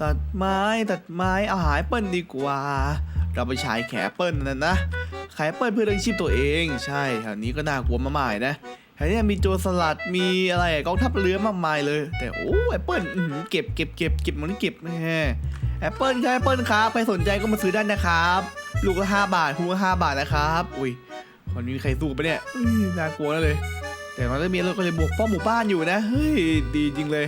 ตัดไม้ตัดไม้เอาหายเปิ้ลดีกว่า เราไปฉายแขเปิ้ลนั่นนะขายเปิ้ลเพื่อเลี้ยงชีพตัวเอง ใช่แถวนี้ก็น่ากลัวมากๆนะแถวนี้มีโจรสลัดมีอะไรกองทัพเรือมากมายเลย แต่โอ้แอปเปิ้ลเก็บเก็บเก็บเก็บมันเก็บแน่แอปเปิ้ลครับแอปเปิ้ลครับใครสนใจก็มาซื้อได้นะครับ ลูกละห้าบาทคูละห้าบาทนะครับ อุ้ยคนนี้มีใครสู้กันปะเนี่ยน่ากลัวเลย แต่มันก็มีเราก็เลยบวกป้อมหมู่บ้านอยู่นะ เฮ้ย ดีจริงเลย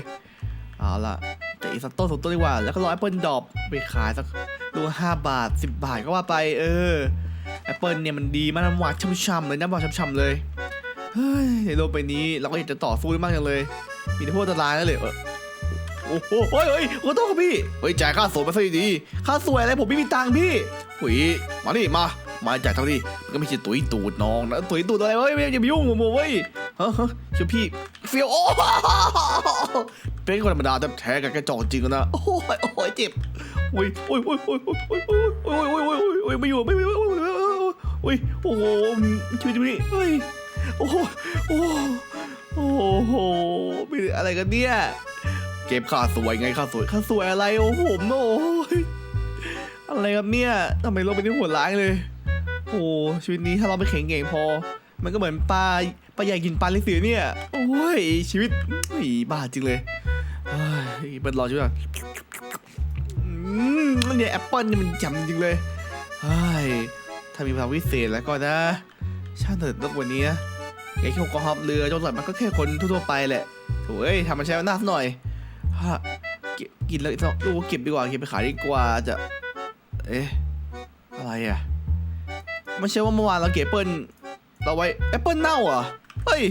เอาล่ะแต่อีกสักต้นสองต้นดีกว่า แล้วก็รอแอปเปิลดอปไปขายสักลูกห้าบาทสิบบาทก็ว่าไป เออ แอปเปิลเนี่ยมันดีมากน้ำหวานช่ำๆเลยน้ำหวานช่ำๆเลย เฮ้ย ในโลกใบนี้เราก็อยากจะต่อสู้มากจังเลย มีแต่พวกอันตรายนั่นเลยเออโอ้โหเฮ้ยเฮ้ยขอโทษครับพี่ เฮ้ยจ่ายค่าสวยมาซะดีค่าสวยอะไรผมไม่มีตังค์พี่หุยมาดิมา มาจ่ายเท่าที่มันก็ไม่ใช่ตุ๋ยตูดน้องนะตุ๋ยตูดอะไรเว้ยไม่อย่ามายุ่งผมเว้ย เฮ้ยเฮ้ยชื่อพี่เฟียวโอ้เป็นคนธรรมดาแต่แท้กับกระจอกจริงนะโอ้ยโอ้ยเจ็บโอ้ยโอ้ยโอ้ยโอ้ยโอ้ยโอ้ยโอ้ยโอ้ยโอ้ยโอ้ยโอ้ยไม่อยู่ไม่อยู่โอ้ยโอ้ยโอ้โหชีวิตนี้เฮ้ยโอ้โหโอ้โหโอ้โหเป็นอะไรกันเนี่ยเก็บค่าสวยไงค่าสวยค่าสวยอะไรโอ้โหผมโอ้ยอะไรครับเนี่ยทำไมโลกเป็นที่โหดร้ายเลย โอ้ชีวิตนี้ถ้าเราไม่แข็งเก่งพอ มันก็เหมือนปลาปลาใหญ่กินปลาเล็กเสือเนี่ยโอ้ยชีวิตอีบ้าจริงเลยเฮ้ยเปิดรอช่วยก่อนอืมเนี่ยแอปเปิลนี่มันจำจริงเลยเฮ้ยถ้ามีพลังวิเศษแล้วก็นะช่างเถิดรบวันนี้นะไอ้แค่กองทัพเรือจงหลัดมันก็แค่คนทั่วๆไปแหละโถ่เอ้ยทำมันใช้หน้าหน่อยฮะกินแล้วดูเก็บดีกว่าเก็บไปขายดีกว่าจะเอ๊ะอะไรอะไม่ใช่ว่าเมื่อวานเราเก็บเปิล เราไว้แอปเปิลเน่าเหรอเฮ้ย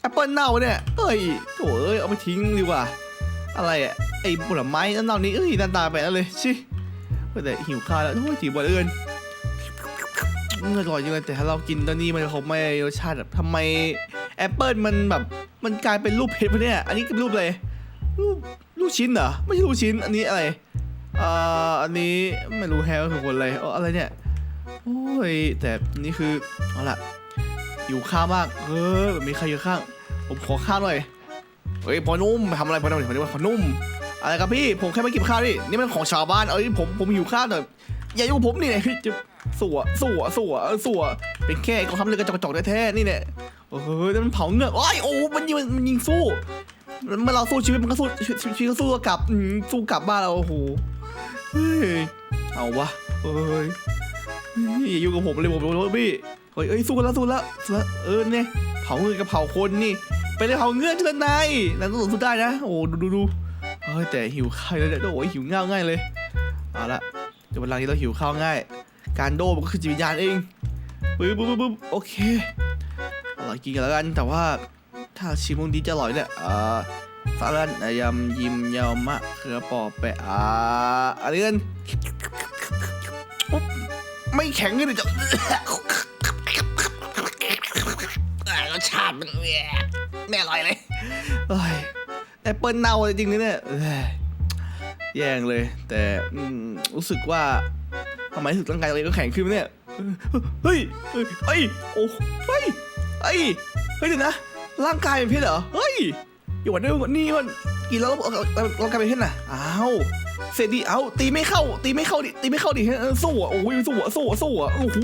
แอปเปิลเน่าเนี่ยเฮ้ยโถเอ้ยเอาไปทิ้งดีกว่า อะไรอะไอ้ผลไม้เน่านี้เอ้ยหน้าตาไปแล้วเลยชิแต่หิวข้าวแล้วโอ้ยจีบวันเอื่นมันอร่อยจริงเลยแต่ถ้าเรากินตอนนี้มันคงไม่รสชาติแบบทำไมแอปเปิลมันแบบมันกลายเป็นรูปเพชรปเนี่ยอันนี้เป็นรูปอะไรรูปลูกชิ้นเหรอไม่ใช่ลูกชิ้นอันนี้อะไรอ่ออันนี้ไม่รู้แฮก็คือคนอะไรเอออะไรเนี่ยโอ้ยแต่นี่คือเอาล่ะ อยู่ข้าวมาก เออแบบมีใครอยู่ข้าง ผมขอข้าวหน่อย เฮ้ยพอนุ่มทำอะไรพอนุ่มพอนุ่มพอนุ่ม อะไรครับพี่ ผมแค่ไม่กินข้าวนี่ นี่มันของชาวบ้าน เอ้ยผมผมหิวข้าวหน่อยอย่ายุ่งผมนี่เนี่ยจะสัวสัวสัวเออสัวเป็นแค่กองทัพเรือกระจอกกระจอกแท้ๆนี่เนี่ยโอ้โหนั่นมันเผาเงือกโอ้ยโอ้มันยิงมันยิงสู้เมื่อเราสู้ชีวิตมันก็สู้ชีวิตชีวิตก็สู้กลับอืมสู้กลับบ้านเราโอ้โหเฮ้ยเอาวะเฮ้ยนี่อย่ายุ่งกับผมเลยผมโดนพี่เฮ้ยเอ้ยสู้แล้วสู้แล้วสู้แล้วเออเนี่ยเผาเงินกับเผาคนนี่ ไปเลยเผาเงื่อนเชิญนายนั่นต้องสู้ได้นะโอ้ดูดูดูเฮ้ยแต่หิวข้าวแล้วเนี่ยโอ้ยหิวง่ายง่ายเลยเอาละเดี๋ยววันหลังนี้เราหิวข้าวง่าย การโดมันก็คือจิตวิญญาณเองปึ๊บปึ๊บปึ๊บปึ๊บโอเคอร่อยกินกันแล้วกันแต่ว่าถ้าชิมพวกนี้จะอร่อยเนี่ยอ่าสาลันยำยิมยำมะเขือปอแปะอ่าอันนี้กันปุ๊บไม่แข็งเลยจะรส ชาติมันแย่ไม่อร่อยเลยเอ้ยแอปเปิลเน่าจริงๆนะเนี่ยเอ้ยแย่งเลย แต่อืมรู้สึกว่าทำไมรู้สึกร่างกายตัวเองก็แข็งขึ้นวะเนี่ยเฮ้ยเฮ้ยเฮ้ยโอ้เฮ้ยเฮ้ยเฮ้ยเดี๋ยวนะ ร่างกายเป็นเพชรเหรอเฮ้ยอยู่วันนี้นี่มันกินแล้วร่างกายเป็นเพชรน่ะอ้าวเสร็จดิเอ้าตีไม่เข้าตีไม่เข้าดิตีไม่เข้าดิเออสู้อะโอ้ยสู้อะสู้อะสู้อะโอ้โห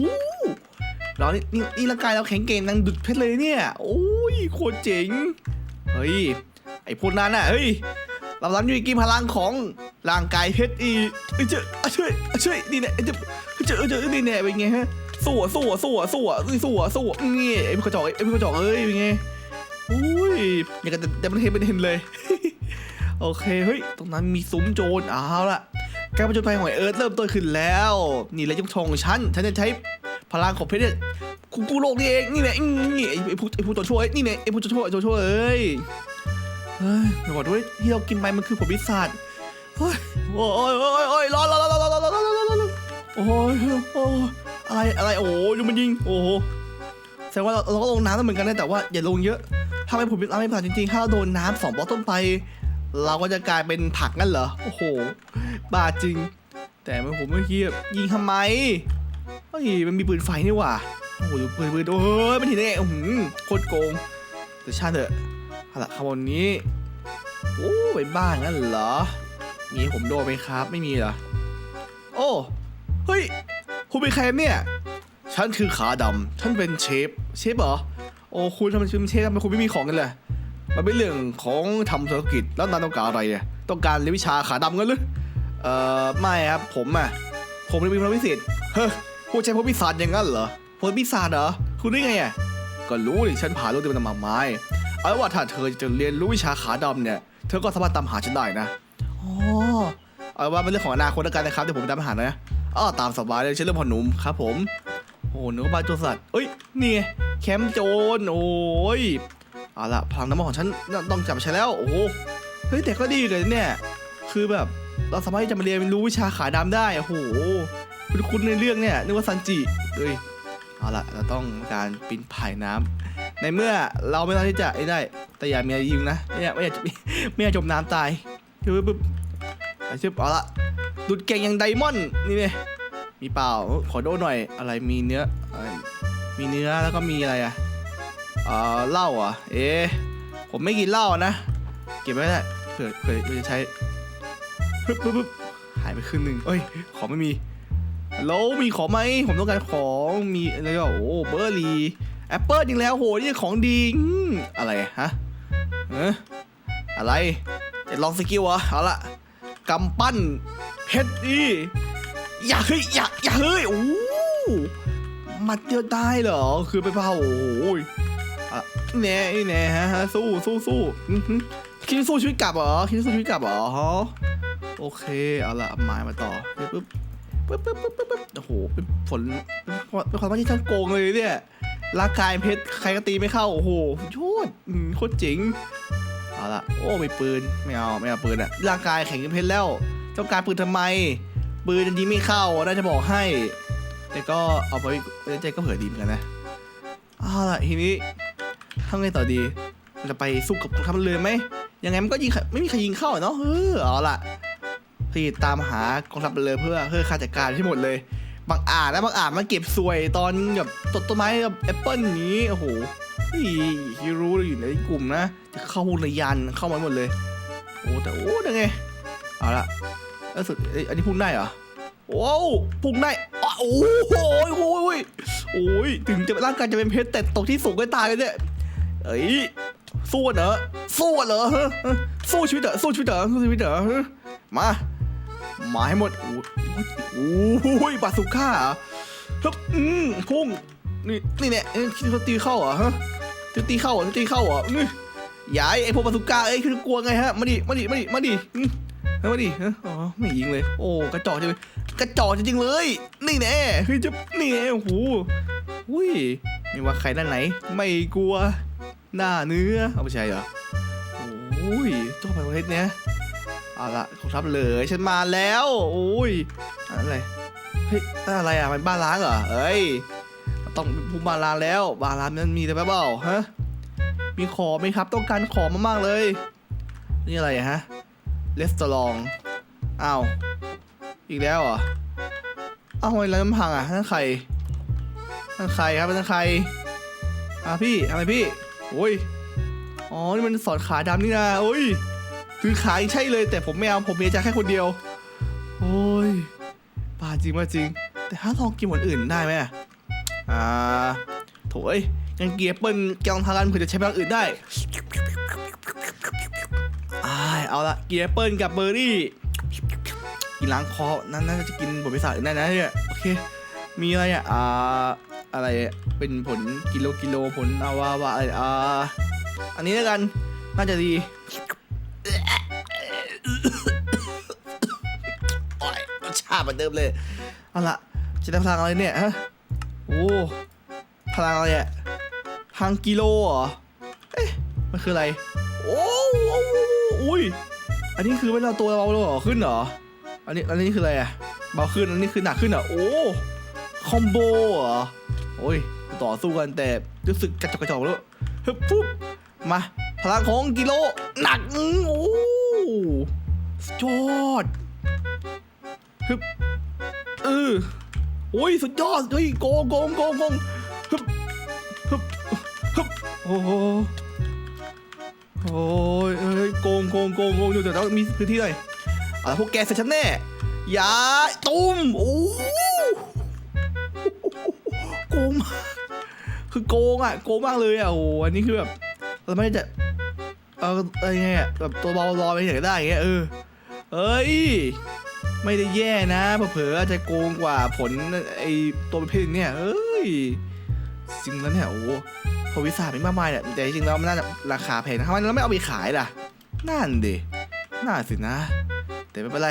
เรานี่นี่นี่ร่างกายเราแข็งเก่งนางดุดเพชรเลยเนี่ย โอ้ยโคตรเจ๋ง เฮ้ย ไอ้พวกนั้นน่ะ เฮ้ยเรารับอยู่กินพลังของร่างกายเพชรอีเอ้ยเจ้าอะช่วยช่วยนี่เนี่ยเจ้าเจ้าเจ้านี่เนี่ยเป็นไงฮะสู้อะสู้อะสู้อะสู้อะสู้อะสู้อะนี่ไอ้พวกกระจอกไอ้พวกกระจอกเอ้ยเป็นไงโอ้ยอย่างกับแต่มันเห็นมันเห็นเลย โอเคเฮ้ยตรงนั้นมีซุ้มโจรเอาละการประจนภัยของเอิร์ธเริ่มต้นขึ้นแล้ว นี่และยุคทองของฉัน ฉันจะใช้ พลังของเพชรเนี่ยกูกูโลกนี่เองนี่แหละนี่ไอ้ไอ้ผู้ไอ้ผู้ตัวช่วยนี่เนี่ยไอ้ผู้ตัวช่วยตัวช่วยเอ้ยเฮ้ยเดี๋ยวก่อนด้วยที่เรากินไปมันคือผลพิศาจเฮ้ยโอ้ยโอ้ยโอ้ยร้อนร้อนร้อนร้อนร้อนร้อนร้อนร้อนร้อนโอ้ยโอ้ยอะไรอะไรโอ้ยดูมันยิงโอ้โหแสดงว่าเราเราก็ลงน้ำได้เหมือนกันนะแต่ว่าอย่าลงเยอะถ้าไม่ผลพิษไม่ผ่านจริงๆถ้าเราโดนน้ำสองบอลต้นไป เราก็จะกลายเป็นผักงั้นเหรอโอ้โหบ้าจริง แต่ไมันผมไม่เคิดยิงทำไม ฮ้ยมันมีปืนไฟนี่หว่าโอ้โหปืนปืนโอ้ยมันเห็นได้ไงอื้อหือโคตรโกงแต่ชาติเถอะเอาละคำวันนี้โอ้เป็นบ้านงั้นเหรอ มีผมโดนไหมครับ ไม่มีเหรอ โอ้เฮ้ยคุณเป็นใครเนี่ยฉันคือขาดำฉันเป็นเชฟเชฟเหรอโอ้คุณทำไมชื่อเชฟทำไมคุณไม่มีของกันเลยมันเป็นเรื่องของทำธุรกิจแล้วนายต้องการอะไรเนี่ยต้องการเรียนวิชาขาดำกันหรือเอ่อไม่ครับผมอะผมเรียนพลพิเศษเฮ้ ยผู้ใช้พลพิศาจอย่างนั้นเหรอพลพิศาจเหรอ คุณได้ไงอะ ก็รู้ดิฉันผ่านโลกที่มันมาไม้ เอาเป็นว่าถ้าเธอจะเรียนรู้วิชาขาดำเนี่ย เธอก็สามารถตามหาฉันได้นะอ๋อเอาเป็นว่าเป็นเรื่องของอนาคตแล้วกันนะครับเดี๋ยวผมตามหานะอ้อตามสบายเลยฉันเรื่องพอหนุ่มครับผม โอ้นึกว่าบ้านโจรสัตว์เอ้ย นี่ไงแคมป์โจร โอ้ยเอาละพลังน้ำมันของฉันน่าต้องจับใช้แล้ว โอ้โหเฮ้ยแต่ก็ดีเลยเนี่ย คือแบบเราสามารถที่จะมาเรียนรู้วิชาขาดำได้ โอ้โห คุณคุณในเรื่องเนี่ยนึกว่าซันจิเอ้ยเอาละเราต้องการปีนผ่ายน้ำในเมื่อเราไม่ต้องที่จะไอ้ได้ แต่อย่ามีอะไรยิงนะไม่อยากไม่อยากไม่อยากจมน้ำตายปึ๊บปึ๊บไอชิบเอาละดุดเก่งอย่างไดมอนด์นี่ไงมีเปล่าขอโดนหน่อยอะไรมีเนื้อมีเนื้อแล้วก็มีอะไรอะเออเหล้าอะเอ๊ผมไม่กินเหล้านะ เก็บไว้ได้เผื่อเผื่อเผื่อจะใช้ปึ๊บปึ๊บปึ๊บหายไปครึ่งหนึ่งเอ้ย ของไม่มี ฮัลโหลมีของไหมผมต้องการของมีอะไรก็โอ้เบอร์รี่แอปเปิลอีกแล้วโหนี่ของดีอะไรฮะเอออะไรจะลองสกิลเหรอเอาละกำปั้นเพชรดิอย่าเฮ้ยอย่าอย่าเฮ้ยโอ้มัดเดียวได้เหรอคือไปเผาโอ้ยอะแน่แน่ฮะสู้สู้สู้คิดสู้ชีวิตกลับเหรอคิดสู้ชีวิตกลับเหรอฮะโอเคเอาละเอาไม้มาต่อปึ๊บปึ๊บ ปึ๊บปึ๊บปึ๊บปึ๊บโอ้โหเป็นผลเป็นความว่าที่ช่างโกงเลยเนี่ยร่างกายเพชรใครก็ตีไม่เข้าโอ้โหโคตรอืมโคตรเจ๋งเอาละโอ้ไมีปืนไม่เอาไม่เอาปืนอะร่างกายแข็งเป็นเพชรแล้วต้องการปืนทำไม ปืนยิงไม่เข้าน่าจะบอกให้ แต่ก็เอาไปใจก็เผื่อดีเหมือนกันนะเอาละทีนี้ทำไงต่อดีจะไปสู้กับกองทัพเรือไหมยังไงมันก็ยิงไม่มีใครยิงเข้าเนาะเออเอาละ พี่ตามหากองทัพเลยเพื่อเพื่อขาจัดการที่หมดเลยบางอาจนะบางอาจมาเก็บสวยตอนแบบต้นต้นไม้แบบแอปเปิลนี้โอ้โหนี่ฮิรู้อยู่ในกลุ่มนะจะเข้าระยันเข้ามาหมดเลย โอ้แต่โอ้ยังไงเอาละแล้วสุดอันนี้พุ่งได้เหรอว้าวพุ่งได้โอ้โหโอ้ยโอ้ยโอ้ยถึงจะร่างกายจะเป็นเพชรแต่ตกที่สูงก็ตายเลยเนี่ยเอ้ยสู้เหรอสู้เหรอะสู้ชีวิตเหรอสู้ชีวิตเหรอสู้ชีวิตเหรอะมา มาให้หมดโอ้โหโอ้ยบาสุก้าเหรอฮึบอืมพุ่งนี่นี่เนี่ยเอ้ยคิดว่าตีเข้าเหรอฮะจะตีเข้าเหรอจะตีเข้าเหรอนี่ย้ายไอ้พวกบาสุก้าเอ้ยคือกลัวไงฮะมาดิมาดิมาดิมาดิมเฮ้ยมาดิอ๋อไม่ยิงเลย โอ้กระจอกจริงเลยกระจอกจริงเลย นี่แน่เฮ้ยจะนี่แน่โอ้โหอุ้ยไม่ว่าใครด้านไหน ไม่กลัวหน้าเนื้อเอาไม่ใช่เหรอโอ้ยเจ้าไปประเทศเนี้ย เอาละของทัพเลยฉันมาแล้วโอ้ยอะไรเฮ้ยอะไรอะมันบ้านล้างเหรอเอ้ยต้องพูบ้านล้างแล้วบ้านล้างมันมีแต่เปล่าฮะมีขอไหมครับ ต้องการขอมากๆเลย นี่อะไรฮะเลสตอรองอ้าวอีกแล้วเหรออ้าวทำไมร้านน้ำพังอะนั่นใครนั่นใครครับนั่นใครอะพี่ทำไมพี่โอ้ยอ๋อนี่มันสอดขาดำนี่นะโอ้ย ถือขายใช่เลย แต่ผมไม่เอาผมมีอาจารย์แค่คนเดียว โอ้ยป่าจริงว่าจริง แต่ถ้าลองกินหมดอื่นได้ไหมอ่าโถยงั้นเกียร์เปิ้ลแกลองทางกันเผื่อจะใช้พลังอื่นได้อ่าเอาละเกียร์เปิ้ลกับเบอร์รี่กินล้างคอนั่นน่าจะกินผลพิศาจอื่นได้นะเนี่ยโอเค มีอะไรอะอ่าอะไรเป็นผลกิโลกิโลผลอาวาวาอะไรอ่าอันนี้แล้วกันน่าจะดี เหมือนเดิมเลยเอาละจะได้พลังอะไรเนี่ยฮะโอ้พลังอะไรอะพลังกิโลเหรอเอ๊ะมันคืออะไร โอ้อุ้ยอันนี้คือเวลาตัวเราเบาเหรอขึ้นเหรออันนี้อันนี้คืออะไรอะเบาขึ้นอันนี้คือหนักขึ้นเหรอโอ้คอมโบเหรอโอ้ยต่อสู้กันแต่รู้สึกกระจอกกระจอกแล้วฮึบปุ๊บมาพลังของกิโลหนักอื้อโอ้สุดยอด ฮึบเออโอ้ยสุดยอดเฮ้ยโกงโกงโกงโกงฮึบฮึบฮึบโอ้โหโอ้ยเอ้ยโกงโกงโกงโกงเดี๋ยวเดี๋ยวมีพื้นที่หน่อยเอาละพวกแกเสร็จฉันแน่อย่าตุ้มโอ้โหโกงมากคือโกงอะโกงมากเลยอะโอ้โหอันนี้คือแบบเราไม่ได้จะเอาอะไรไงอะแบบตัวเบารอไปไหนก็ได้ย่างเงี้ยเออเอ้ย ไม่ได้แย่นะเผลอๆอาจจะโกงกว่าผลไอตัวประเภทเนี่ยเอ้ยจริงแล้วเนี่ยโอ้โหผลวิสาไมีมากมายเนี่ยแต่จริงๆแล้วมันน่าจะราคาแพงนะทำไมเราไม่เอาไปขายล่ะนั่นดิน่าสินะ แต่ไม่เป็นไร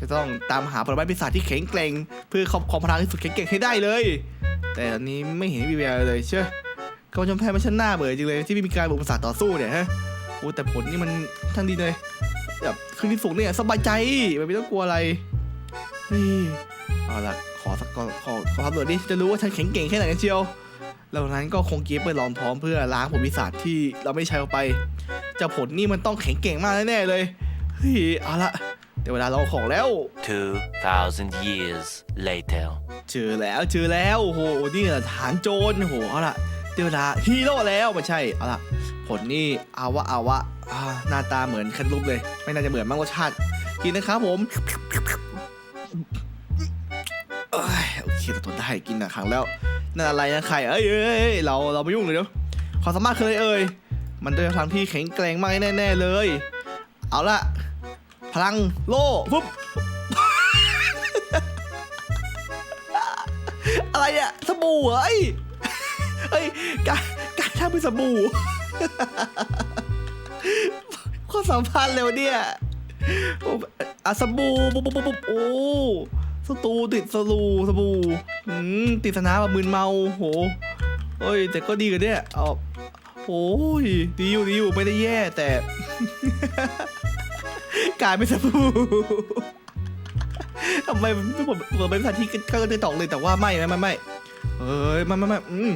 จะต้องตามหาผลไม้ปีศาจที่แข็งแกร่งเพื่อครอบครองพลังที่สุดแข็งแกร่งให้ได้เลย แต่อันนี้ไม่เห็นมีแววเลยเชื่อก็ชมแพ้มันช่างน่าเบื่อจริงเลยที่ไม่มีการบุกปีศาจต่อสู้เนี่ยฮะโอ้แต่ผลนี่มันทั้งดีเลย แบบขึ้นที่สูงเนี่ยสบายใจไม่ต้องกลัวอะไรเฮ้ยเอาละขอสักขอขอขอทำเลยดิจะรู้ว่าฉันแข็งเก่งแค่ไหนกันเชียวแล้วนั้นก็คงเก็บไปลองพร้อมเพื่อล้างผลวิสาจที่เราไม่ใช้ออกไปเจ้าผลนี่มันต้องแข็งเก่งมากแน่ๆเลยเฮ้ยเอาละเดี๋ยวเวลาเราเอาของแล้ว 2,000 years later. เจอแล้วเจอแล้วโอ้โหนี่แหละฐานโจรโอ้โหเอาละ เดี๋ยวลาฮีโร่แล้วไม่ใช่เอาละผลนี่เอาวะเอาวะาหน้าตาเหมือนคันรูปเลย ไม่น่าจะเหมือนมั้งรสชาติกินนะครับผมโอเคเราทนได้กินนะครั้งแล้วนั่นอะไรนะไข่เอ้ยเอ้ยเราเราไม่ยุ่งเลยเดี๋ยวความสามารถคืออะไรเอ่ยมันด้วยพลังที่แข็งแกร่งมากแน่ๆเลย เอาละพลังโล่ปุ๊บอะไรอะสบู่เอ้ย ฮ้ยการการทำเป็นสบู่ข้อสัมพันธ์เร็วเนี่ยโอ้อะสบู่ปุ๊บปุ๊บปุ๊บโอ้สตูติดสลูสบู่อืมติดสนามแบบมึนเมาโหเฮ้ย แต่ก็ดีกันเนี่ยเอาโอ้ยดีอยู่ดีอยู่ไม่ได้แย่แต่ กลายเป็นสบู่ทำไมผมผมผมเป็นภาษาที่ก็ได้ตอกเลยแต่ว่าไม่ไม่ไม่ไม่เอ้ยไม่ไม่ไม่อืม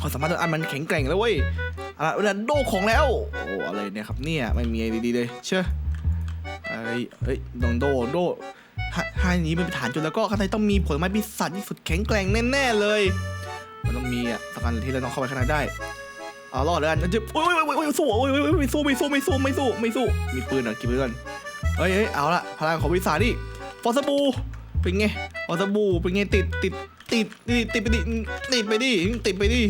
ความสามารถอันมันแข็งแกร่งแล้วเว้ยอะไรเวลาโดของแล้ว โอ้อะไรเนี่ยครับเนี่ยไม่มีอะไรดีๆเลย เชื่อไอ้เอ้ยดองโดโดถ้าอย่างนี้เป็นฐานจุดแล้วก็ข้างในต้องมีผลไม้ปีศาจที่สุดแข็งแกร่งแน่ๆเลย มันต้องมีอะสักอันที่เราต้องเข้าไปข้างในได้เอารอดแล้วกันจะโอ้ยโอ้ยโอ้ยสู้โอ้ยโอ้ยโอ้ยไม่สู้ไม่สู้ไม่สู้ไม่สู้ไม่สู้ มีปืนเหรอกี่ปืนก่อนเฮ้ยเฮ้ยเอาละพลังของปีศานี่ฟอสบูเป็นไงฟอสบูเป็นไงติดติด ติดติดติดไปดิติดไปดิติดไปดิ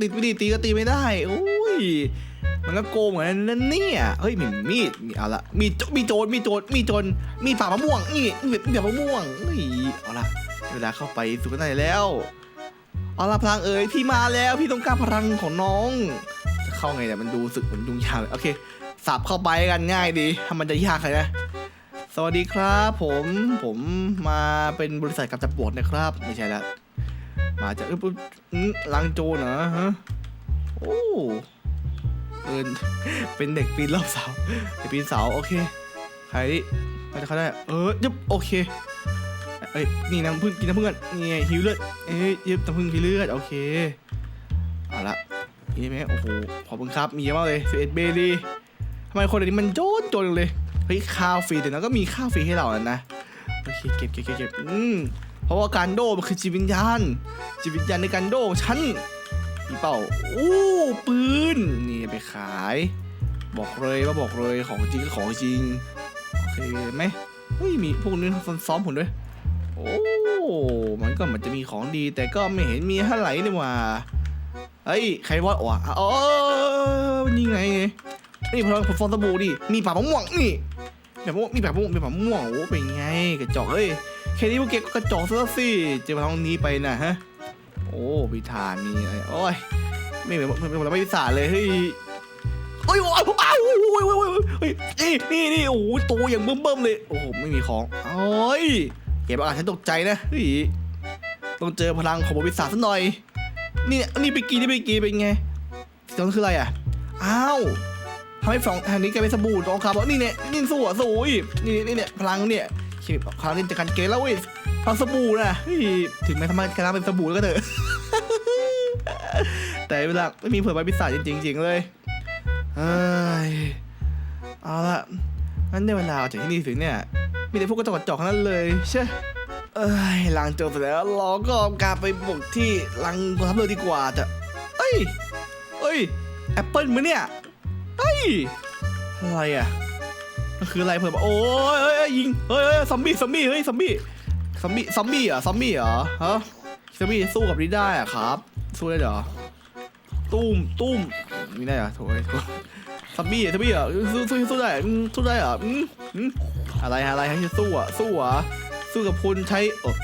ติดไปดิตีก็ตีไม่ได้โอ้ยมันก็โกงเหมือนนั่นเนี่ยเฮ้ยมีมีดมีเอาละมีโจมีโจรมีโจรมีโจรมีป่ามะม่วงนี่มีมีป่ามะม่วงนี่เอาละเวลาเข้าไปสู่ข้างในแล้วเอาละพลังเอ๋ยพี่มาแล้วพี่ต้องการพลังของน้องจะเข้าไงเนี่มันดูสึกเหมือนยุงยากเลยโอเคสับเข้าไปกันง่ายดีถ้ามันจะยากเลยนะสวัสดีครับผมผมมาเป็นบริษัทกำจัดปวดนะครับ ไม่ใช่และ มาจากเอ้ยปุ๊บอื้อลังโจรเหรอฮะโอ้เออเป็นเด็กปีนรอบเสาเด็กปีนเสาโอเค ใครดิใครจะเข้าได้ เออยึบโอเคเอ้ยนี่น้ำพึ่งกินน้ำพึ่งกันนี่ไงหิวเลือดเอ้ยยึบน้ำพึ่งหิวเลือดโอเคเอาละนี่ไหมโอ้โหขอบคุณครับมีเยอะมากเลยสิบเอ็ดเบดีทำไมคนเดี๋ยวนี้มันโจนโจนเลยเฮ้ยข้าวฟรีแต่นั้นก็มีข้าวฟรีให้เราแล้วนะโอเคเก็บเก็บเก็บเก็บอืม เพราะว่าการโดมันคือจิตวิญญาณ จิตวิญญาณในการโดของฉันมีเป่าโอ้ปืนนี่ไปขาย บอกเลยว่าบอกเลยของจริงก็ของจริงโอเคไหมเฮ้ยมีพวกนี้ซ้อมผมด้วยโอ้มันก็มือนจะมีของดี แต่ก็ไม่เห็นมีเท่าไหร่นี่ว่าเฮ้ยใครวาดวะอ๋อนี่ไงนี่พลังฟอนสบู่ดิมีป่ามะม่วงนี่แบบว่ามีแบบม่วงมีแบบม่วงโอ้เป็นไงกระจอกเอ้ย แค่นี้พวกแกก็กระจอกซะแล้วสิเจอพลังนี้ไปนะฮะ โอ้พิธานมีอะไรโอ้ยไม่เหมือนไม่เหมือนไม่พิศาเลยเฮ้ยเอ้ยโอ้ยอ้าวโอ้ยโอ้ยโอ้ยเฮ้ยนี่นี่นี่โอ้โหตัวอย่างเบิ่มๆเลยโอ้โหไม่มีของโอ้ยเก็บอากาศฉันตกใจนะเฮ้ยต้องเจอพลังของบริษัทสักหน่อย นี่นี่ไปกินนี่ไปกินเป็นไงที่งนั้นคืออะไรอะอ้าวทำให้ฟองอันนี้กลายเป็นสบู่ทองคำว่านี่เนี่ยนี่สู้อะสู้นี่นี่เนี่ยพลังเนี่ย คิดพลังนี่จะกันเกลแล้วเว้ยพลังสบู่นะถึงแม้ทำไมกลายเป็นสบู่ก็เถอะ แต่เวลาไม่มีเผื่อใบพิศาจจริง ๆ เลยเอ้ยเอาละงั้นในเวลาจากที่นี่ถึงเนี่ย มีแต่พวกกระจอกกระจอกนั้นเลยใช่เอ้ยหลังจบเสร็จแล้วเราก็กลับไปบุกที่ลังกองทัพเรือดีกว่าจะเอ้ยเอ้ยแอปเปิลมือเนี่ยเฮ้ยยอะไรอะ มันคืออะไรเพิ่มโอ้ยเอ้ยเอ้ยยิงเฮ้ยเฮ้ยซอมบี้ซอมบี้เฮ้ยซอมบี้ซอมบี้ซอมบี้เหรอะซอมบี้เหรอฮะซอมบี้สู้กับนี่ได้อะครับสู้ได้เหรอตุ้มตุ้มนี่ได้เหรอโถ่ยซอมบี้ซอมบี้เหรอสู้สู้สู้ได้อืมสู้ได้เหรออืมอืมอะไรอะไรให้สู้อะสู้อะสู้กับคุณใช้เออ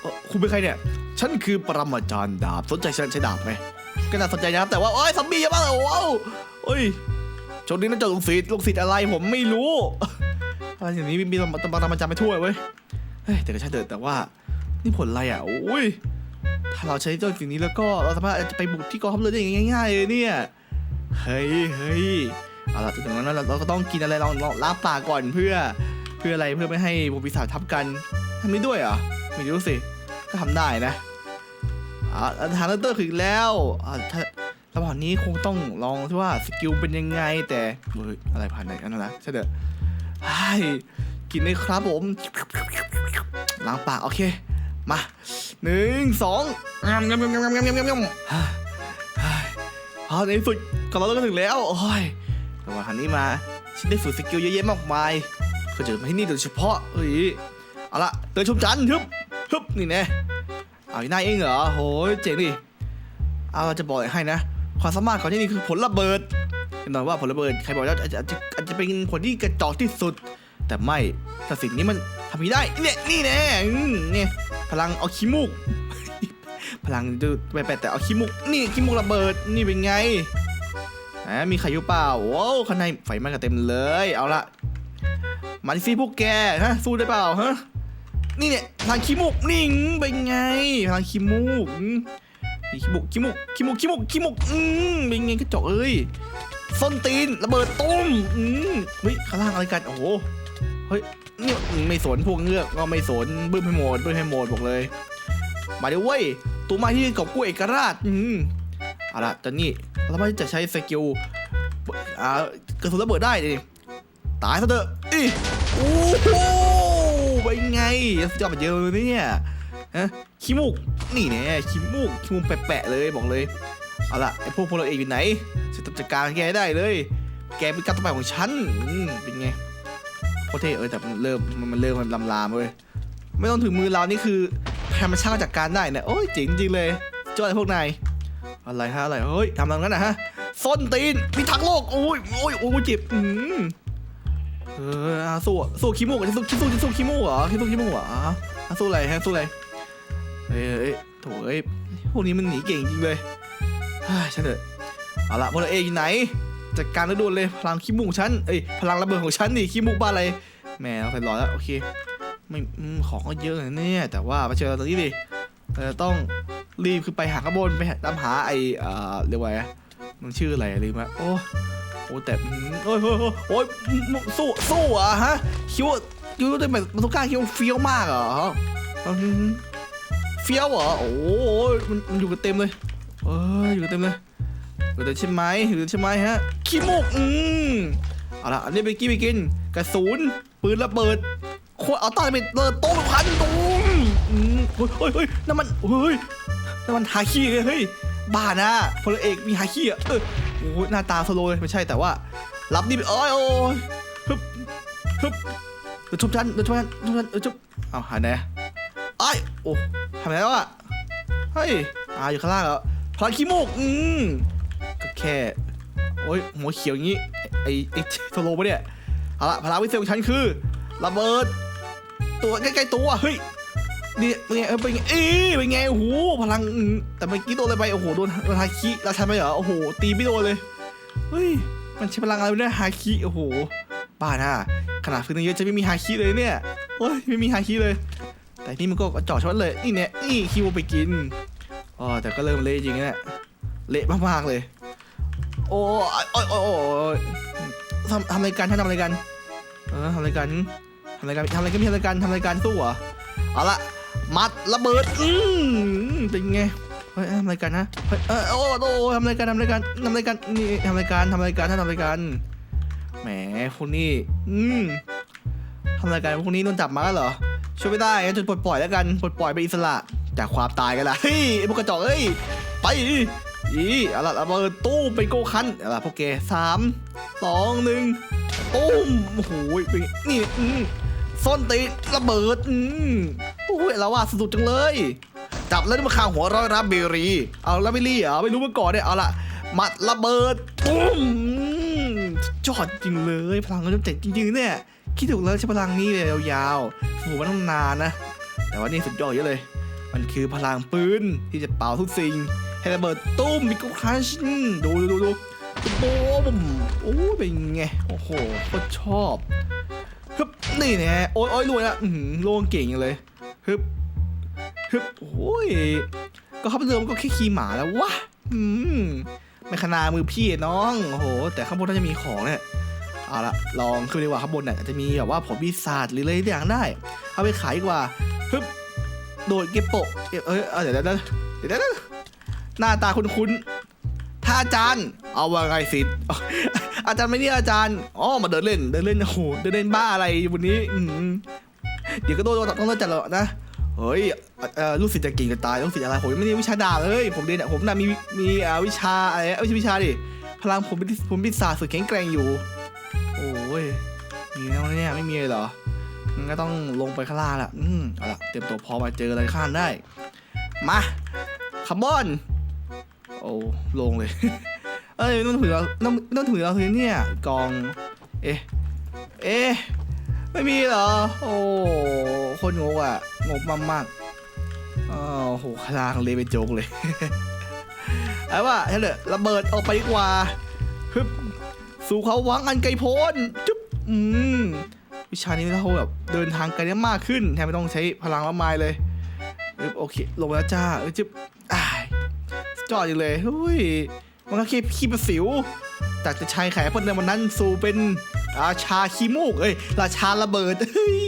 เอ่อคุณเป็นใครเนี่ย ฉันคือปรมาจารย์ดาบสนใจฉันใช้ดาบไหมก็น่าสนใจนะครับแต่ว่าโอ้ยซอมบี้เยอะมากเลยว้าวโอ้ย ชคดีนะเจ้าลูกศิษย์ลูกศิษย์อะไรผมไม่รู้อะไรอย่างนี้มีมีตำตำมาจำไปทั่วเว้ยเฮ้ยแต่ก็ใช่เถอะแต่ว่านี่ผลอะไรอะโอ้ยถ้าเราใช้เจ้าสิ่งนี้แล้วก็เราสามารถจะไปบุกที่กองทัพเรือได้ง่ายๆเลยเนี่ยเฮ้ยเฮ้ยเอาล่ะถึงนั้นเราเราก็ต้องกินอะไรลองลองล้างปากก่อนเพื่อเพื่ออะไรเพื่อไม่ให้พวกปีศาจทับกันทำนี้ด้วยเหรอไม่รู้สิก็ทำได้นะอ่าทางเลเตอร์คืออีกแล้วอ่า ระหว่างนี้คงต้องลองที่ว่าสกิลเป็นยังไงแต่เฮ้ยอะไรผ่านไหนอันนั้นนะใช่เด้อไอ้กินเลยครับผมล้างปากโอเค มาหนึ่งสองงามงามงามงามงามงามงามพอในสุดก็เราก็ถึงแล้วโอ้ยแต่ว่างทางนี้มาฉันได้ฝึกสกิลเยอะแยะมากมายก็จะมาที่นี่โดยเฉพาะเอ้ยเอาละเตือนชมจันทึบทึบนี่แน่เอาหน้าเองเหรอโหยเจ๋งดิเอาจะบอกให้นะ ความสามารถของที่นี่คือผลระเบิดแน่นอนว่าผลระเบิดใครบอกว่าอาจจะอาจจะอาจจะเป็นผลที่กระจอกที่สุด แต่ไม่ถ้าสิ่งนี้มันทำไม่ได้เนี่ยนี่แน่เนี่ยพลังเอาขี้มูกพลังดูไปแปดแต่เอาขี้มูกนี่ขี้มูกระเบิดนี่เป็นไงอ่ามีใครอยู่เปล่าว้าวข้างในไฟไหม้กันเต็มเลยเอาละมาดิสิพวกแกฮะสู้ได้เปล่าฮะนี่เนี่ยพลังขี้มูกนิ่งเป็นไงพลังขี้มูก นี่ขี้มูกขี้มูกขี้มูกขี้มูกขี้มูกอืมเป็นไงกระจกเอ้ยส้นตีนระเบิดตุ้มอืมเฮ้ยข้างล่างอะไรกันโอ้โหเฮ้ยนี่ไม่สนพวกเงือกก็ไม่สนบึ้มให้หมดบึ้มให้หมดบอกเลย มาเดี๋ยวเว้ยตัวมาที่กอบกู้เอกราชอืมเอาละตอนนี้เราไม่จะใช้สกิลอ่ากระสุนระเบิดได้ดิตายซะเถอะอีโอ้โหเป็นไงยอดไปเยอะเลยเนี่ย ฮะขี้มูกนี่แน่ขี้มูกขี้มูกแปะๆเลยบอกเลยเอาล่ะไอพวกพลเอกอยู่ไหนฉันจะจัดการแกได้เลย แกเป็นการต่อไปของฉันอืมเป็นไงโคตรเท่เออแต่มันเริ่มมันเริ่มมันลำลามเว้ยไม่ต้องถึงมือเรานี่คือธรรมชาติจัดการได้นะโอ้ยเจ๋งจริงเลยจ้อยพวกนายอะไรฮะอะไรเฮ้ยทำอะไรงั้นนะฮะส้นตีนพิทักษ์โลกโอ้ยโอ้ยโอ้ยเจ็บอืมเออสู้สู้ขี้มูกจะสู้จะสู้จะสู้ขี้มูกเหรอจะสู้ขี้มูกเหรอสู้อะไรฮะสู้อะไร เฮ้ยเฮ้ยโถ่เอ้ยพวกนี้มันหนีเก่งจริงเลยเฮ้ยฉันเถอะเอาละพลเอกอยู่ไหนจัดการแล้วด่วนเลยพลังขี้มูกฉันเอ้ยพลังระเบิดของฉันนี่ขี้มูกบ้าอะไรแหมเราใส่รอแล้วโอเคไม่ของก็เยอะนะเนี่ยแต่ว่ามาเจอเราตรงนี้ดิเออต้องรีบขึ้นไปหาข้างบนไปตามหาไอเอ่อเรียกว่าไงมันชื่ออะไรลืมละโอ้โอ้แต่โอ้ยโอ้ยโอ้ยสู้สู้อะฮะคิดว่าคิดว่าได้แบบมันต้องกล้าคิดว่าเฟี้ยวมากเหรอ เฟี้ยวเหรอ โอ้ยมันมันอยู่กันเต็มเลยเอ้ยอยู่กันเต็มเลยอยู่กันใช่ไหมอยู่กันใช่ไหมฮะ ขี้มูก อืมเอาละอันนี้ไปกี้ไปกิน กระสุน ปืนระเบิดขวดเอาต้าไปเปิดโต๊ะพันตุ้มอืมเฮ้ยเฮ้ยเฮ้ยน้ำมันเฮ้ยน้ำมันฮาขี้เลยเฮ้ย บ้านะพลเอกมีฮาขี้อะเออโอ้ยหน้าตาสโลเลยไม่ใช่แต่ว่า รับนี่โอ้ยโอ้ยฮึบฮึบเดี๋ยวชุบฉันเดี๋ยวชุบฉันชุบฉันเดี๋ยวชุบเอาหายไหนไอ้โอ้ ทำไงแล้วอะเฮ้ยอ่าอยู่ข้างล่างแล้วพลังขี้มูกอืมก็แค่โอ้ยหัวเขียวอย่างงี้ไอไอ้สโลปะเนี่ยเอาละพลังวิเศษของฉันคือระเบิด ตัวใกล้ๆตัวเฮ้ยนี่เป็นไงเป็นไงเอ้ยเป็นไงโอ้โหพลังอืมแต่เมื่อกี้โดนอะไรไปโอ้โหโดนโดนฮาคิราชันไปเหรอโอ้โหตีไม่โดนเลยเฮ้ยมันใช้พลังอะไรเนี่ยฮาคิโอ้โหบ้าน่ะขนาดฟื้นเยอะจะไม่มีฮาคิเลยเนี่ยโอ้ยไม่มีฮาคิเลย แต่นี่มันก็จ่อช็อตเลยนี่เนี่ยนี่คิวไปกินอ๋อแต่ก็เริ่มเละจริงๆนะเละมากๆเลย โอ้ยโอ้ยโอ้ยทำทำอะไรกันท่านทำอะไรกัน เออทำอะไรกันทำอะไรกันทำอะไรกันทำอะไรกันทำอะไรกันสู้เหรอเอาละมัดระเบิดอืมเป็นไงเฮ้ยทำอะไรกันนะเฮ้ยเออโอ้โอ้ทำอะไรกันทำอะไรกันทำอะไรกันนี่ทำอะไรกันทำอะไรกันท่านทำอะไรกันแหมพวกนี้อืมทำอะไรกันพวกนี้โดนจับมาแล้วเหรอ ช่วยไม่ได้งั้นจนปลดปล่อยแล้วกันปลดปล่อยไปอิสระจากความตายกันละเฮ้ยไอ้พวกกระจอกเอ้ยไปอีเอาละระเบิดตู้เป็นโกคันเอาละพวกแกสามสองหนึ่งตุ้มโอ้โหเป็นนี่ส้นตีระเบิดอืมโอ้ยแล้วว่าสุดจังเลย จับแล้วมาข้างหัวร้อยรับเบรีเอารับเบรีเหรอไม่รู้มาก่อนเนี่ยเอาละมัดระเบิดปุ้มจอดจริงเลยพลังก็จะเจ๋งจริงๆเนี่ย คิดถูกแล้วใช้พลังนี้เลยยาวๆฝึกมาตั้งนานนะ แต่ว่านี่สุดยอดเยอะเลย มันคือพลังปืนที่จะเป่าทุกสิ่งให้ระเบิดตุ้มมิกครัชดูดูดูดูโอ้บุมโอ้เป็นไง โอ้โหโคตรชอบฮึบนี่แน่โอ้ยโอ้ยรวยละอือหือโล่งเก่งเลยฮึบฮึบโอ้ยก็เข้าไปเรือมันก็แค่ขี่หมาแล้ววะอืมไม่ขนามือพี่น้อง โอ้โห แต่ข้างบนน่าจะมีของเนี่ย เอาละลองขึ้นดีกว่าข้างบนเนี่ยจะมีแบบว่าผลปีศาจหรืออะไรอย่างได้ เอาไปขายดีกว่าฮึบโดดเก็บโปะเอ้ยเดี๋ยวเดี๋ยวเดี๋ยวเดี๋ยวหน้าตาคุ้นๆถ้าอาจารย์ เอาว่าไงสิอาจารย์ไม่เนี่ยอาจารย์อ๋อมาเดินเล่นเดินเล่นโอ้โหเดินเล่นบ้าอะไรวันนี้เดี๋ยวก็โดนต้องโดนจัดแล้วนะเฮ้ยลูกศิษย์จะเก่งจะตายลูกศิษย์อะไรผมยังไม่ได้วิชาดาบเลยผมเรียนผมน่ะมีมีวิชาอะไรเอ้ยไม่ใช่วิชาดิพลังผมเป็นผมเป็นศาสตร์สุดแข็งแกร่งอยู่ ยมีแล้วเนี่ยไม่มีเลยเหรองั้นก็ต้องลงไปข้างล่างละอืมเอาละเตรียมตัวพร้อมมาเจออะไรข้างได้ มาคาร์บอน โอ้ลงเลย เอ้ยไม่ต้องถือเราต้องไม่ต้องถือเราถือเนี่ยกอง เอ๊ะ เอ๊ะ ไม่มีเหรอ โอ้คนงกอะงกมากมากๆอ้าวโอ้โหคลางเลยเป็นโจกเลยไอ้ว่าฉันเลยระเบิดออกไปดีกว่าฮึบ สู่เขาหวังอันไกลโพ้นจุ๊บอืมวิชานี้เราแบบเดินทางไกลได้มากขึ้นแทนไม่ต้องใช้พลังมากมายเลยโอเค ลงแล้วจ้าเออจุ๊บอ้ายสุดยอดอยู่เลยเฮ้ยมันก็แค่ขี้ประสิวจากจะชายแขกเพิ่นในวันนั้นสู่เป็นราชาขี้มูกเอ้ยราชาระเบิดเฮ้ย